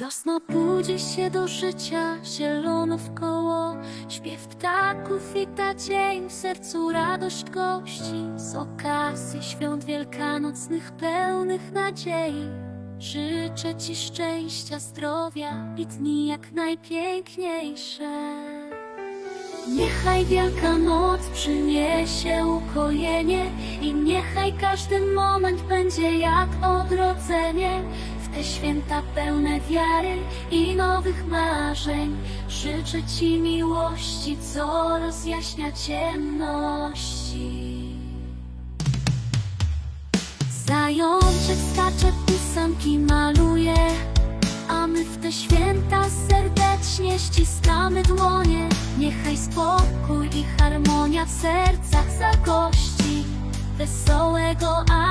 Wiosna budzi się do życia, zielono koło. Śpiew ptaków wita dzień, w sercu radość gości. Z okazji świąt wielkanocnych pełnych nadziei. Życzę Ci szczęścia, zdrowia i dni jak najpiękniejsze. Niechaj Wielka Noc przyniesie ukojenie I niechaj każdy moment będzie jak odrodzenie te święta pełne wiary i nowych marzeń. Życzę Ci miłości, co rozjaśnia ciemności. Zajączek skacze, pisanki maluje a my w te święta serdecznie ściskamy dłonie. Niechaj spokój i harmonia w sercach zagości Wesołego Alleluja